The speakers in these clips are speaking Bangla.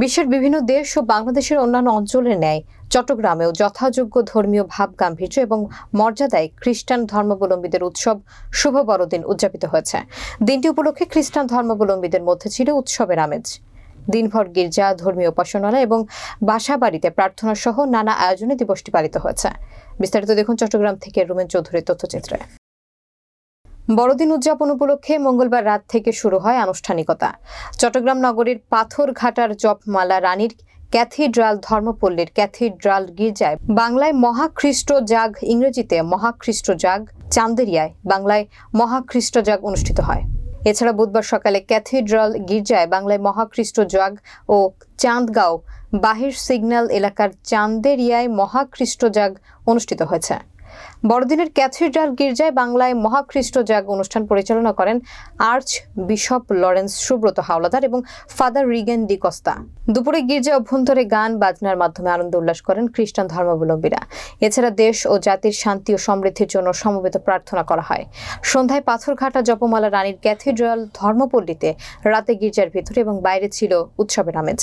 বিশ্বের বিভিন্ন দেশ ও বাংলাদেশের অন্যান্য অঞ্চলের ন্যায়। চট্টগ্রামেও যথাযোগ্য ধর্মীয় ভাব গাম্ভীর্য এবং মর্যাদায় খ্রিস্টান ধর্মাবলম্বীদের উৎসব শুভ বড়দিন উদযাপিত হয়েছে। দিনটি উপলক্ষে খ্রিস্টান ধর্মাবলম্বীদের মধ্যে ছিল উৎসবের আমেজ। দিনভর গির্জা, ধর্মীয় উপাসনালয় এবং বাসা বাড়িতে প্রার্থনা সহ নানা আয়োজনে দিবসটি পালিত হয়েছে। বিস্তারিত দেখুন চট্টগ্রাম থেকে রুমেন চৌধুরীর তথ্যচিত্রে। বড়দিন উদযাপন উপলক্ষে মঙ্গলবার রাত থেকে শুরু হয় আনুষ্ঠানিকতা। চট্টগ্রাম নগরীর পাথরঘাটার জপমালা রানীর ক্যাথিড্রাল ধর্মপল্লীর ক্যাথিড্রাল গির্জায় বাংলায় মহাখ্রিস্ট জাগ ইংরেজিতে মহাখ্রিস্ট জাগ চান্দেরিয়ায় বাংলায় মহাখ্রিস্ট জাগ অনুষ্ঠিত হয়। এছাড়া বুধবার সকালে ক্যাথিড্রাল গির্জায় বাংলায় মহাখ্রিস্ট জাগ ও চাঁদগাঁও বাহির সিগন্যাল এলাকার চান্দেরিয়ায় মহাখ্রিস্ট জাগ অনুষ্ঠিত হয়েছে। বড়দিনের ক্যাথিড্রাল গির্জায় বাংলায় মহাখ্রিস্ট জাগ অনুষ্ঠান পরিচালনা করেন archbishop Lawrence Subrata Howlader এবং ফাদার রিগেন ডি কস্তা। দুপুরে গির্জা অভ্যন্তরে গান, বাজনার মাধ্যমে আনন্দ উল্লাস করেন খ্রিস্টান ধর্মাবলম্বীরা। এছাড়া দেশ ও জাতির শান্তি ও সমৃদ্ধির জন্য সমবেত প্রার্থনা করা হয়। সন্ধ্যায় পাথরঘাটা জপমালা রানীর ক্যাথিড্রাল ধর্মপল্লীতে রাতে গির্জার ভিতরে এবং বাইরে ছিল উৎসবের আমেজ।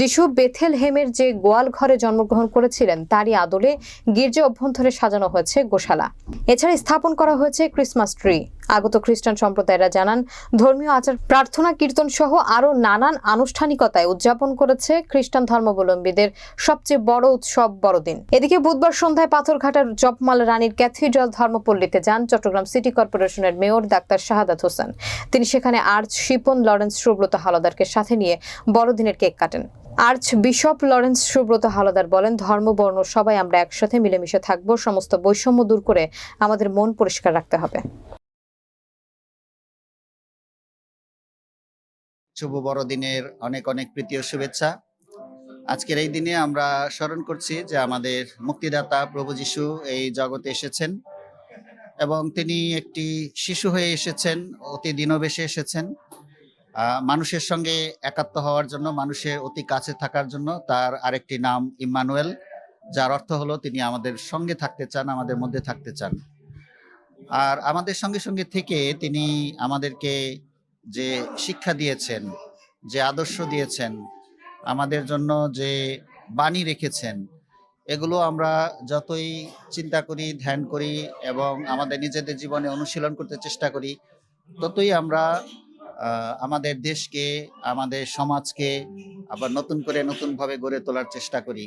যিশু বেথেল হেমের যে গোয়াল ঘরে জন্মগ্রহণ করেছিলেন, তারই আদলে গির্জা অভ্যন্তরে সাজানো হয়েছে। গোশালা। এছাড়া স্থাপন করা হয়েছে ক্রিসমাস ট্রি আগত খ্রিস্টান সম্প্রদায়রা জানান, ধর্মীয় আচার প্রার্থনা কীর্তন সহ আরও নানান আনুষ্ঠানিকতায় উদযাপন করেছে খ্রিস্টান ধর্মাবলম্বীদের সবচেয়ে বড় উৎসব বড়দিন। এদিকে বুধবার সন্ধ্যায় পাথরঘাটার জপমাল রানীর ক্যাথিড্রাল ধর্মপল্লীতে যান চট্টগ্রাম সিটি কর্পোরেশনের মেয়র ডাক্তার শাহাদাত হোসেন। তিনি সেখানে আর্চ শিপন লরেন্স সুব্রত হালদারকে সাথে নিয়ে বড়দিনের কেক কাটেন। Archbishop Lawrence Subrata Haldar বলেন ধর্ম বর্ণ সবাই আমরা একসাথে মিলেমিশে থাকব, সমস্ত বৈষম্য দূর করে আমাদের মন পরিষ্কার রাখতে হবে। শুভ বড়দিনের অনেক অনেক প্রীতি ও শুভেচ্ছা। আজকের এই দিনে আমরা স্মরণ করছি যে আমাদের মুক্তিদাতা প্রভু যিশু এই জগতে এসেছেন এবং তিনি একটি শিশু হয়ে এসেছেন, অতি দিনবেশে এসেছেন। মানুষের সঙ্গে একাত্ম হওয়ার জন্য, মানুষের অতি কাছে থাকার জন্য তার আরেকটি নাম ইম্মানুয়েল যার অর্থ হলো তিনি আমাদের সঙ্গে থাকতে চান, আমাদের মধ্যে থাকতে চান। আর আমাদের সঙ্গে সঙ্গে থেকে তিনি আমাদেরকে যে শিক্ষা দিয়েছেন, যে আদর্শ দিয়েছেন, আমাদের জন্য যে বাণী রেখেছেন, এগুলো আমরা যতই চিন্তা করি, ধ্যান করি এবং আমাদের নিজেদের জীবনে অনুশীলন করতে চেষ্টা করি, ততই আমরা আমাদের দেশকে আমাদের সমাজকে আবার নতুন করে নতুনভাবে গড়ে তোলার চেষ্টা করি।